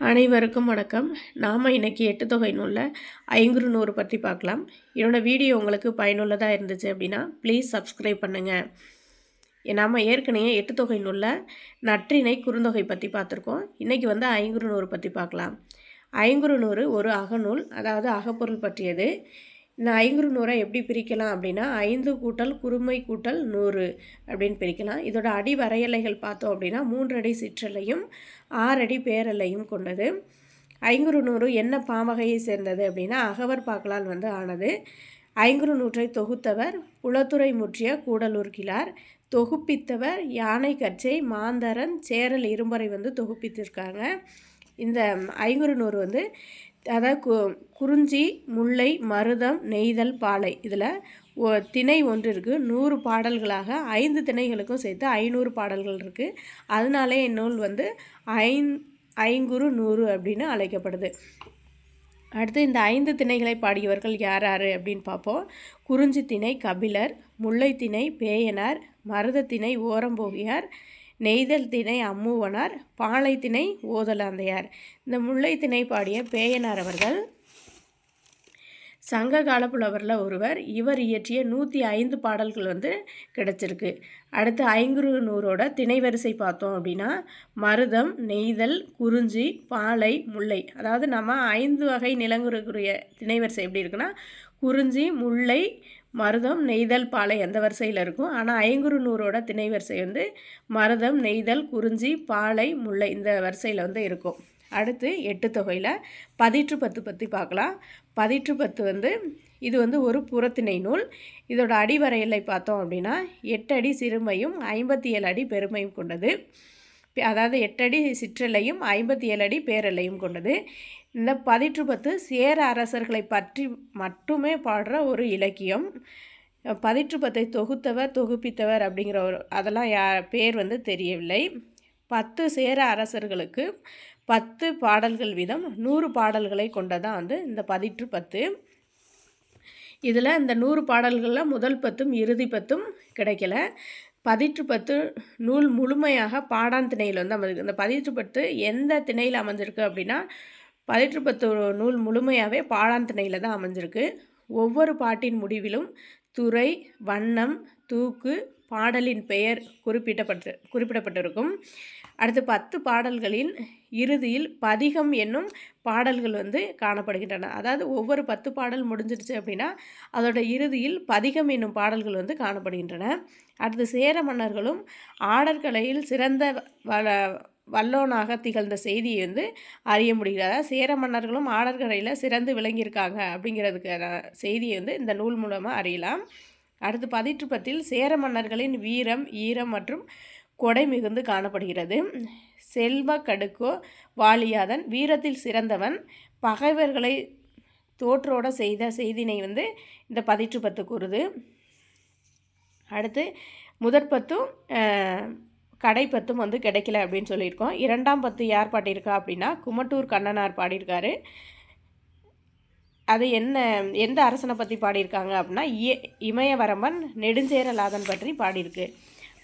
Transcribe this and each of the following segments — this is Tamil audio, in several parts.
அனைவருக்கும் வணக்கம். நாம் இன்றைக்கி எட்டு தொகை நூலில் ஐங்குறு நூறு பற்றி பார்க்கலாம். என்னோடய வீடியோ உங்களுக்கு பயனுள்ளதாக இருந்துச்சு அப்படின்னா ப்ளீஸ் சப்ஸ்கிரைப் பண்ணுங்கள் நாம் ஏற்கனவே எட்டு தொகை நூலில் நற்றினை குறுந்தொகை பற்றி பார்த்துருக்கோம். இன்றைக்கி வந்து ஐங்குறு நூறு பற்றி பார்க்கலாம். ஐங்குறு நூறு ஒரு அகநூல் அதாவது அகப்பொருள் பற்றியது. இந்த ஐங்குறு நூறை எப்படி பிரிக்கலாம் அப்படின்னா ஐந்து கூட்டல் குறுமை கூட்டல் நூறு அப்படின்னு பிரிக்கலாம். இதோட அடி வரையலைகள் பார்த்தோம் அப்படின்னா மூன்றடி சிற்றலையும் ஆறடி பேரலையும் கொண்டது. ஐங்குறு நூறு என்ன பாவகையை சேர்ந்தது அப்படின்னா அகவர் பாக்கலால் வந்து ஆனது. ஐங்குறு நூற்றை தொகுத்தவர் புலத்துறை முற்றிய கூடலூர் கிழார். தொகுப்பித்தவர் யானை கச்சை மாந்தரன் சேரல் இரும்பரை வந்து தொகுப்பித்திருக்காங்க. இந்த ஐங்குறு நூறு வந்து அதாவது கு குறிஞ்சி முல்லை மருதம் நெய்தல் பாலை. இதில் திணை ஒன்று இருக்குது நூறு பாடல்களாக ஐந்து திணைகளுக்கும் சேர்த்து ஐநூறு பாடல்கள் இருக்குது அதனாலே இந்நூல் வந்து ஐந் ஐங்குறு நூறு அப்படின்னு அழைக்கப்படுது. அடுத்து இந்த ஐந்து திணைகளை பாடியவர்கள் யார் யார் அப்படின்னு பார்ப்போம். குறிஞ்சி திணை கபிலர் முல்லை திணை பேயனார் மருத திணை ஓரம்போகியார் நெய்தல் திணை அம்முவனார் பாலை திணை ஓதலாந்தையார். இந்த முல்லை திணை பாடிய பேயனார் அவர்கள் சங்க கால புலவரில் ஒருவர் இவர் இயற்றிய நூற்றி ஐந்து பாடல்கள் வந்து கிடச்சிருக்கு. அடுத்து ஐங்குறு நூறோட திணை வரிசை பார்த்தோம் அப்படின்னா மருதம் நெய்தல் குறிஞ்சி பாலை முல்லை. அதாவது நம்ம ஐந்து வகை நிலங்குறக்குரிய திணை வரிசை எப்படி இருக்குன்னா குறிஞ்சி முல்லை மருதம் நெய்தல் பாலை அந்த வரிசையில் இருக்கும்? ஆனால் ஐங்குறு நூறோட திணை வரிசை வந்து மருதம் நெய்தல் குறிஞ்சி பாலை முல்லை இந்த வரிசையில் வந்து இருக்கும். அடுத்து எட்டு தொகையில் பதிற்று பத்து பற்றி பார்க்கலாம். பதிற்று பத்து வந்து இது வந்து ஒரு புறத்திணை நூல். இதோட அடிவரையலை பார்த்தோம் அப்படின்னா எட்டு அடி சிறுமையும் ஐம்பத்தி ஏழு அடி பெருமையும் கொண்டது. அதாவது எட்டடி சிற்றலையும் ஐம்பத்தி ஏழு அடி பேரலையும் கொண்டது. இந்த பதிற்றுப்பத்து சேர அரசர்களை பற்றி மட்டுமே பாடுற ஒரு இலக்கியம். பதிற்றுப்பத்தை தொகுத்தவர் தொகுப்பித்தவர் அப்படிங்கிற ஒரு அதெல்லாம் யா பேர் வந்து தெரியவில்லை. பத்து சேர அரசர்களுக்கு பத்து பாடல்கள் வீதம் நூறு பாடல்களை கொண்டதான் வந்து இந்த பதிற்று பத்து இதில் இந்த நூறு பாடல்களில் முதல் பத்தும் இறுதி பத்தும் கிடைக்கல. பதிற்று பத்து நூல் முழுமையாக பாடான் திணையில் வந்து அமைஞ்சிருக்கு இந்த பதிற்று பத்து எந்த திணையில் அமைஞ்சிருக்கு அப்படின்னா பதிற்று நூல் முழுமையாகவே பாழாந்திணையில் தான் அமைஞ்சிருக்கு. ஒவ்வொரு பாட்டின் முடிவிலும் துறை வண்ணம் தூக்கு பாடலின் பெயர் குறிப்பிடப்பட்டு குறிப்பிடப்பட்டிருக்கும். அடுத்து பத்து பாடல்களின் இறுதியில் பதிகம் என்னும் பாடல்கள் வந்து காணப்படுகின்றன. அதாவது ஒவ்வொரு பத்து பாடல் முடிஞ்சிருச்சு அப்படின்னா அதோட இறுதியில் பதிகம் என்னும் பாடல்கள் வந்து காணப்படுகின்றன. அடுத்து சேர மன்னர்களும் ஆடற்கலையில் சிறந்த வள வல்லோனாக திகழ்ந்த செய்தியை வந்து அறிய முடிகிறது. சேர மன்னர்களும் ஆடற்கரையில் சிறந்து விளங்கியிருக்காங்க அப்படிங்கிறதுக்கான செய்தியை வந்து இந்த நூல் மூலமாக அறியலாம். அடுத்து பதிற்றுப்பத்தில் சேர மன்னர்களின் வீரம் ஈரம் மற்றும் கொடை மிகுந்து காணப்படுகிறது. செல்வ கடுக்கோ வாலியாதன் வீரத்தில் சிறந்தவன் பகைவர்களை தோற்றோட செய்த செய்தினை வந்து இந்த பதிற்றுப்பத்து கூறுது. அடுத்து முதற்பத்தும் கடை பத்தும் வந்து கிடைக்கல அப்படின்னு சொல்லியிருக்கோம். இரண்டாம் பத்து யார் பாடியிருக்கா அப்படின்னா குமட்டூர் கண்ணனார் பாடியிருக்காரு. அது என்ன எந்த அரசனை பற்றி பாடியிருக்காங்க அப்படின்னா இய இமயவரம்பன் நெடுஞ்சேரலாதன் பற்றி பாடியிருக்கு.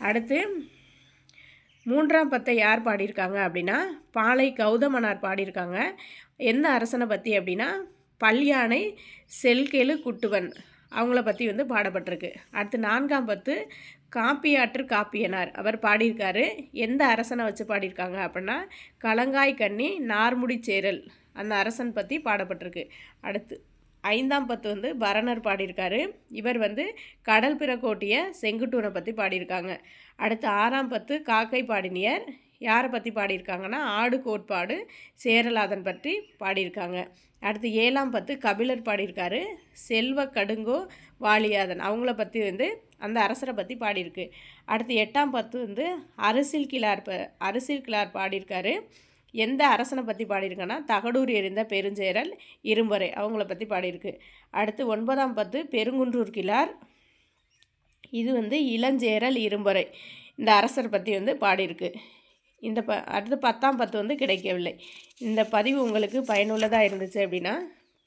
அடுத்து மூன்றாம் பத்தை யார் பாடியிருக்காங்க அப்படின்னா பாலை கௌதமனார் பாடியிருக்காங்க. எந்த அரசனை பற்றி அப்படின்னா பல்யானை செல்கெழு குட்டுவன் அவங்கள பற்றி வந்து பாடப்பட்டிருக்கு. அடுத்து நான்காம் பத்து காப்பியாற்று காப்பியனார். அவர் பாடியிருக்காரு எந்த அரசனை வச்சு பாடியிருக்காங்க? அப்படின்னா கலங்காய் கண்ணி நார்முடி சேரல். அந்த அரசன் பற்றி பாடப்பட்டிருக்கு. அடுத்து ஐந்தாம் பத்து வந்து பரணர் பாடியிருக்காரு. இவர் வந்து கடல் பிறக்கோட்டிய செங்குட்டூனை பற்றி பாடியிருக்காங்க. அடுத்து ஆறாம் பத்து காக்கை பாடினியர். யாரை பற்றி பாடியிருக்காங்கன்னா ஆடு கோட்பாடு சேரலாதன் பற்றி பாடியிருக்காங்க. அடுத்து ஏழாம் பத்து கபிலர் பாடியிருக்காரு. செல்வ கடுங்கோ வாலியாதன். அவங்கள பற்றி வந்து அந்த அரசரை பற்றி பாடியிருக்கு. அடுத்து எட்டாம் பத்து வந்து அரசியல் கிளார் ப அரசியல் கிளார் பாடியிருக்காரு எந்த அரசனை பற்றி பாடியிருக்கேன்னா தகடூர் எறிந்த பெருஞ்சேரல் இரும்பறை அவங்கள பற்றி பாடியிருக்கு. அடுத்து ஒன்பதாம் பத்து பெருங்குன்றூர் கிளார் இது வந்து இளஞ்சேரல் இரும்பறை இந்த அரசர் பற்றி வந்து பாடியிருக்கு. இந்த ப அடுத்து பத்தாம் பத்து வந்து கிடைக்கவில்லை. இந்த பதிவு உங்களுக்கு பயனுள்ளதாக இருந்துச்சு அப்படின்னா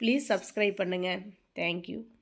ப்ளீஸ் சப்ஸ்கிரைப் பண்ணுங்கள் தேங்க்யூ